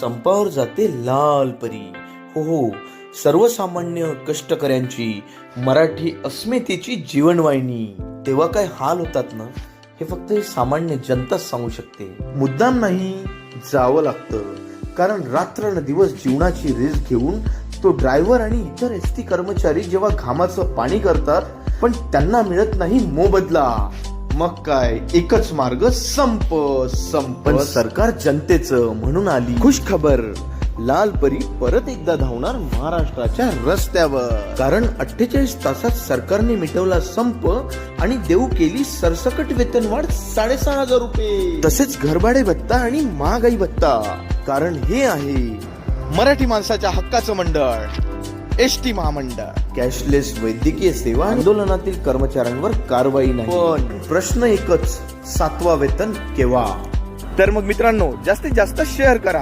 संपावर जाते लाल परी. हो हो सर्वसामान्य कष्टकऱ्यांची मराठी अस्मितेची जीवनवाहिनी. तेव्हा काय हाल होतात ना? हे फक्त सामान्य जनताच सांगू शकते. मुद्दाम नाही जावं लागतं. कारण रात्र दिवस जीवनाची रेस घेऊन तो ड्रायव्हर आणि इतर एस टी कर्मचारी जेव्हा घामाचं पाणी करतात पण त्यांना मिळत नाही मोबदला. मग काय? एकच मार्ग संप संप. पण सरकार जनतेचं म्हणून आली. खुश खबर लाल परी परत एकदा धावणार महाराष्ट्राच्या रस्त्यावर. कारण अठ्ठेचाळीस तासात सरकारने मिटवला संप आणि देऊ केली सरसकट वेतनवाढ साडेसहा हजार रुपये. तसेच घरभाडे भत्ता आणि महागाई भत्ता. कारण हे आहे मराठी माणसाच्या हक्काचं मंडळ. एस टी महामंडळ. कॅशलेस वैद्यकीय सेवा आंदोलनातील कर्मचाऱ्यांवर कारवाई नाही. पण. प्रश्न एकच सातवा वेतन केव्हा? तर मग मित्रांनो जास्तीत जास्त शेअर करा.